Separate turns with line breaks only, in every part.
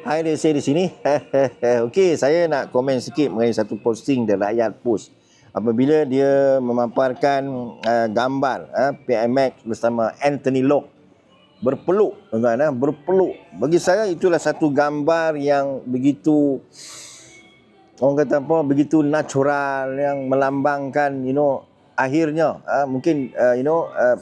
Hai dia saya di sini. Okey, saya nak komen sikit mengenai satu posting dari Rakyat Post. Apabila dia memaparkan uh, gambar uh, PMX bersama Anthony Locke berpeluk, tuan-tuan, uh, berpeluk. Bagi saya itulah satu gambar yang begitu orang kata apa, begitu natural yang melambangkan you know akhirnya uh, mungkin uh, you know uh,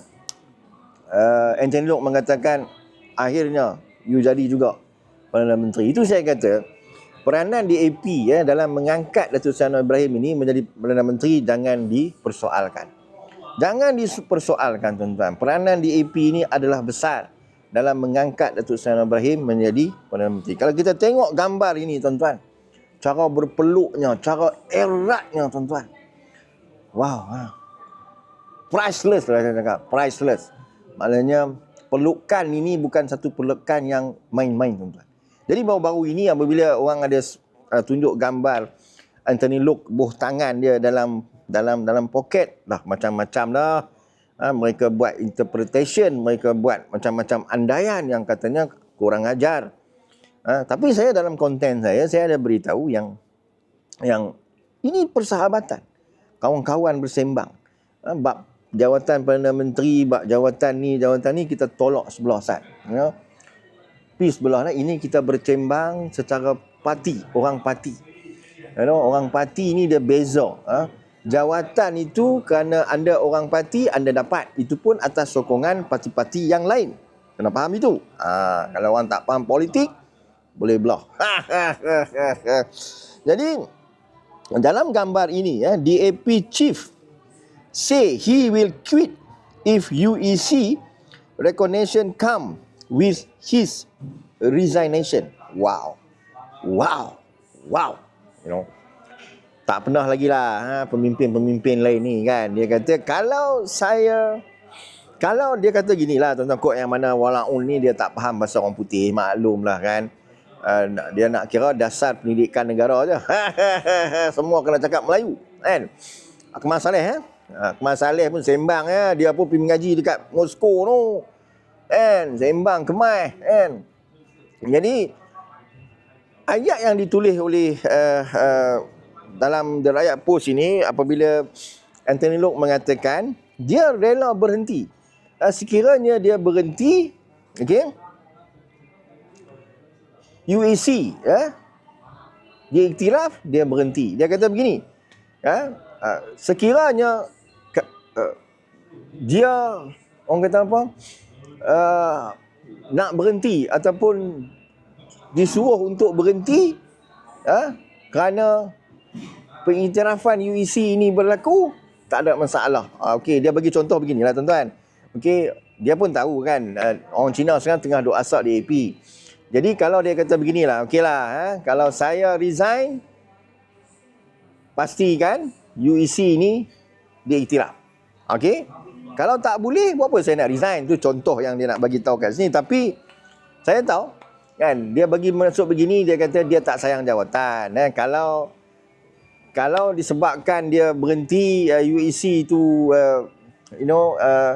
uh, Anthony Locke mengatakan akhirnya you jadi juga Perdana Menteri. Itu saya kata peranan DAP ya dalam mengangkat Datuk Seri Anwar Ibrahim ini menjadi Perdana Menteri jangan dipersoalkan. Jangan dipersoalkan tuan-tuan. Peranan DAP ini adalah besar dalam mengangkat Datuk Seri Anwar Ibrahim menjadi Perdana Menteri. Kalau kita tengok gambar ini tuan-tuan, cara berpeluknya, cara eratnya tuan-tuan. Wow, ha. Priceless lah saya cakap, priceless. Maknanya pelukan ini bukan satu pelukan yang main-main tuan-tuan. Jadi baru-baru ini apabila orang ada uh, tunjuk gambar Anthony Luke buh tangan dia dalam dalam dalam poket dah macam-macam dah. Ha, mereka buat interpretation, mereka buat macam-macam andaian yang katanya kurang ajar. Ha, tapi saya dalam konten saya, saya ada beritahu yang yang ini persahabatan. Kawan-kawan bersembang. Ha, bab jawatan Perdana Menteri, bab jawatan ni, jawatan ni kita tolak sebelah sat. Ya pi sebelah lah. Ini kita bercembang secara parti, orang parti. You know, orang parti ni dia beza. Ha? Jawatan itu kerana anda orang parti, anda dapat. Itu pun atas sokongan parti-parti yang lain. Kena faham itu. Ha, kalau orang tak faham politik, boleh belah. Jadi, dalam gambar ini, ya, DAP Chief say he will quit if UEC recognition come with his resignation. Wow. Wow. Wow. You know. Tak pernah lagi lah ha, pemimpin-pemimpin lain ni kan. Dia kata kalau saya kalau dia kata gini lah tuan-tuan kod yang mana Walaun ni dia tak faham bahasa orang putih maklum lah kan. Uh, dia nak kira dasar pendidikan negara je. Semua kena cakap Melayu kan. Kemal Saleh eh. Kemal Saleh pun sembang ya. Dia pun pergi mengaji dekat Moskow tu kan? Sembang kemai kan? Jadi ayat yang ditulis oleh uh, uh, dalam The Rakyat Post ini apabila Anthony Locke mengatakan dia rela berhenti. Uh, sekiranya dia berhenti okey UAC ya dia iktiraf dia berhenti. Dia kata begini ya uh, sekiranya uh, dia orang kata apa uh, nak berhenti ataupun disuruh untuk berhenti uh, kerana pengiktirafan UEC ini berlaku tak ada masalah. Uh, Okey, dia bagi contoh beginilah tuan-tuan. Okey, dia pun tahu kan uh, orang Cina sekarang tengah duk asak di AP. Jadi kalau dia kata beginilah, okeylah, uh, kalau saya resign pastikan UEC ini diiktiraf. Okey? Kalau tak boleh, buat apa? Saya nak resign? Itu contoh yang dia nak bagi tahu kat sini. Tapi saya tahu kan dia bagi masuk begini dia kata dia tak sayang jawatan eh. Kalau kalau disebabkan dia berhenti uh, UEC itu uh, you know uh,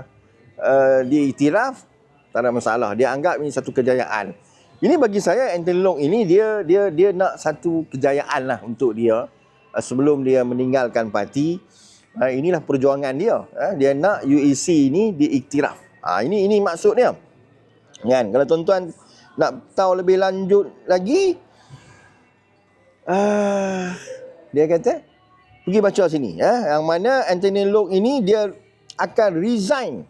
uh, diiktiraf tak ada masalah. Dia anggap ini satu kejayaan. Ini bagi saya Anthony Long ini dia dia dia nak satu kejayaan lah untuk dia uh, sebelum dia meninggalkan parti Ha, inilah perjuangan dia. Ha, dia nak UEC ini diiktiraf. Ha, ini ini maksudnya. Kan? Kalau tuan-tuan nak tahu lebih lanjut lagi, uh, dia kata, pergi baca sini. Ya? Yang mana Anthony Locke ini dia akan resign.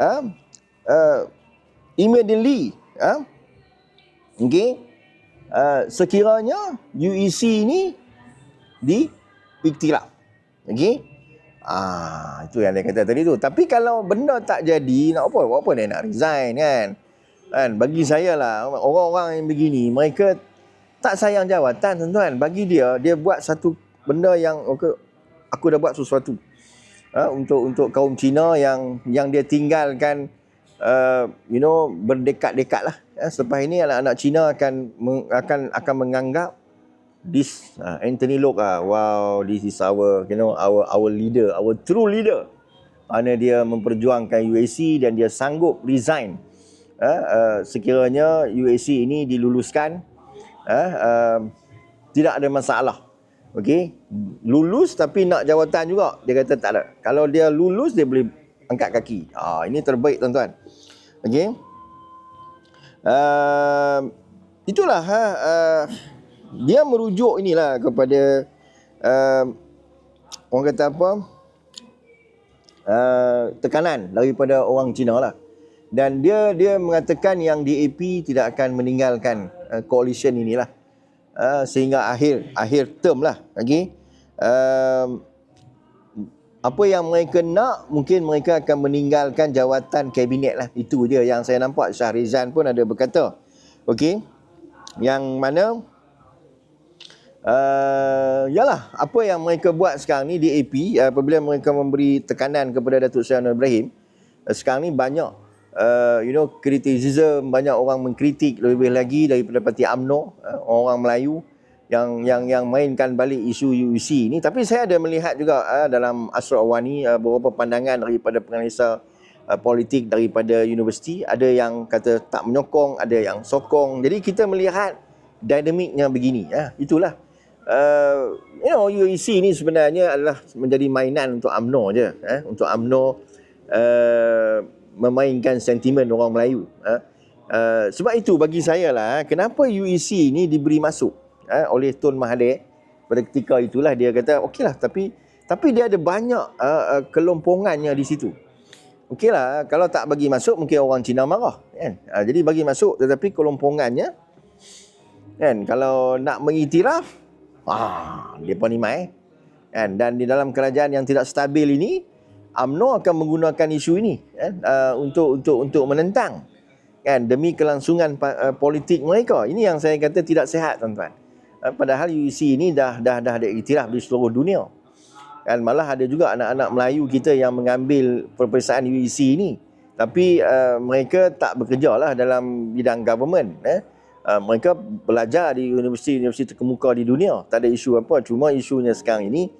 Ha? Uh, immediately. Ha? Okay? Uh, sekiranya UEC ini diiktiraf. Okey. Ah, itu yang dia kata tadi tu. Tapi kalau benda tak jadi, nak apa? Buat apa dia nak resign kan? Kan bagi saya lah orang-orang yang begini, mereka tak sayang jawatan tuan-tuan. Bagi dia, dia buat satu benda yang okay, aku dah buat sesuatu. Ha, untuk untuk kaum Cina yang yang dia tinggalkan uh, you know berdekat-dekat lah. Ya, selepas ini anak-anak Cina akan akan akan menganggap this uh, Anthony Locke ah wow this is our you know our our leader our true leader mana dia memperjuangkan UAC dan dia sanggup resign uh, uh, sekiranya UAC ini diluluskan eh, uh, tidak ada masalah. Okey, lulus tapi nak jawatan juga. Dia kata tak ada. Kalau dia lulus dia boleh angkat kaki. Ah ini terbaik tuan-tuan. Okey. Uh, itulah ha uh, dia merujuk inilah kepada uh, orang kata apa? Uh, tekanan daripada orang Cina lah. Dan dia dia mengatakan yang DAP tidak akan meninggalkan uh, coalition inilah uh, sehingga akhir akhir term lah okay? uh, apa yang mereka nak mungkin mereka akan meninggalkan jawatan kabinet lah itu je yang saya nampak Syahrizan pun ada berkata okey yang mana uh, yalah apa yang mereka buat sekarang ni DAP uh, apabila mereka memberi tekanan kepada Datuk Seri Ibrahim uh, sekarang ni banyak uh, you know criticism banyak orang mengkritik lebih lagi daripada parti AMNO uh, orang Melayu yang yang yang mainkan balik isu UEC ni. Tapi saya ada melihat juga uh, dalam Asra Awani uh, beberapa pandangan daripada penganalisa uh, politik daripada universiti. Ada yang kata tak menyokong ada yang sokong. Jadi kita melihat dinamiknya begini ya uh, itulah uh, you know UEC ni sebenarnya adalah menjadi mainan untuk AMNO je uh, untuk AMNO uh, memainkan sentimen orang Melayu. Ha? Uh, sebab itu bagi saya lah, ha, kenapa UEC ni diberi masuk ha, oleh Tun Mahathir pada ketika itulah dia kata okeylah tapi tapi dia ada banyak uh, uh, kelompongannya di situ. Okeylah kalau tak bagi masuk mungkin orang Cina marah kan. Uh, jadi bagi masuk tetapi kelompongannya kan kalau nak mengiktiraf ah depa ni mai kan dan di dalam kerajaan yang tidak stabil ini AMNO akan menggunakan isu ini kan, uh, untuk untuk untuk menentang kan demi kelangsungan uh, politik mereka. Ini yang saya kata tidak sehat tuan-tuan. Uh, padahal UEC ini dah dah dah ada iktiraf di seluruh dunia. Kan malah ada juga anak-anak Melayu kita yang mengambil peperiksaan UEC ini. Tapi uh, mereka tak bekerja lah dalam bidang government. Eh. Uh, mereka belajar di universiti-universiti terkemuka di dunia. Tak ada isu apa. Cuma isunya sekarang ini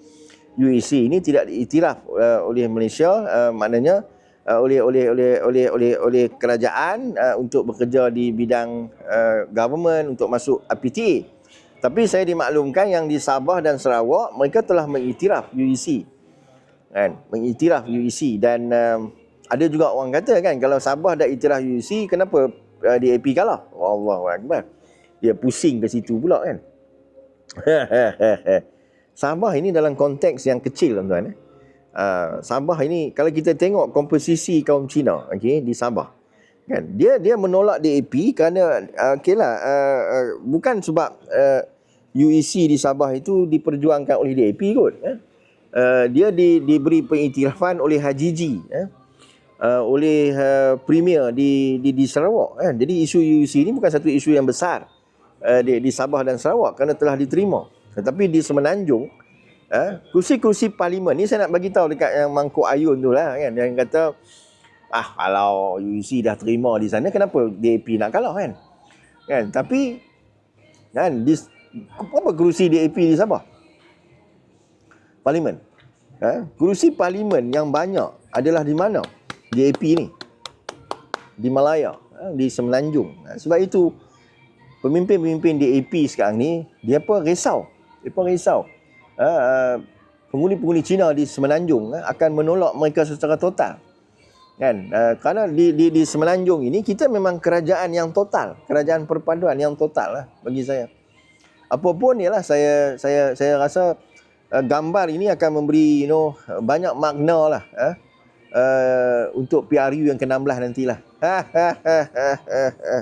UEC ini tidak diiktiraf uh, oleh Malaysia uh, maknanya uh, oleh oleh oleh oleh oleh oleh kerajaan uh, untuk bekerja di bidang uh, government untuk masuk APT. Tapi saya dimaklumkan yang di Sabah dan Sarawak mereka telah mengiktiraf UEC. Kan? Mengiktiraf UEC dan um, ada juga orang kata kan kalau Sabah dah iktiraf UEC kenapa uh, DAP kalah? Allahu akbar. Dia pusing ke situ pula kan. Sabah ini dalam konteks yang kecil tuan-tuan. Eh. Uh, Sabah ini kalau kita tengok komposisi kaum Cina okay, di Sabah. Kan? Dia dia menolak DAP kerana uh, okeylah uh, uh, bukan sebab uh, UEC di Sabah itu diperjuangkan oleh DAP kot. Eh. Uh, dia di, diberi pengiktirafan oleh Hajiji. Eh. Uh, oleh uh, premier di di di Sarawak kan. Jadi isu UEC ini bukan satu isu yang besar uh, di di Sabah dan Sarawak kerana telah diterima. Tetapi di Semenanjung, eh, kursi-kursi parlimen ni saya nak bagi tahu dekat yang Mangkuk Ayun tu lah kan. Yang kata, ah kalau UEC dah terima di sana, kenapa DAP nak kalah kan? Kan, tapi kan, di, apa kursi DAP di Sabah? Parlimen. Eh, kursi parlimen yang banyak adalah di mana? DAP ni. Di Malaya, eh, di Semenanjung. Eh, sebab itu, pemimpin-pemimpin DAP sekarang ni, dia apa risau mereka risau. Uh, penghuni-penghuni Cina di Semenanjung akan menolak mereka secara total. Kan? Kerana di, di, di Semenanjung ini kita memang kerajaan yang total. Kerajaan perpaduan yang total lah bagi saya. Apapun ialah saya saya saya rasa gambar ini akan memberi you know banyak makna lah uh, uh, untuk PRU yang ke-16 nantilah. Ha ha ha ha ha.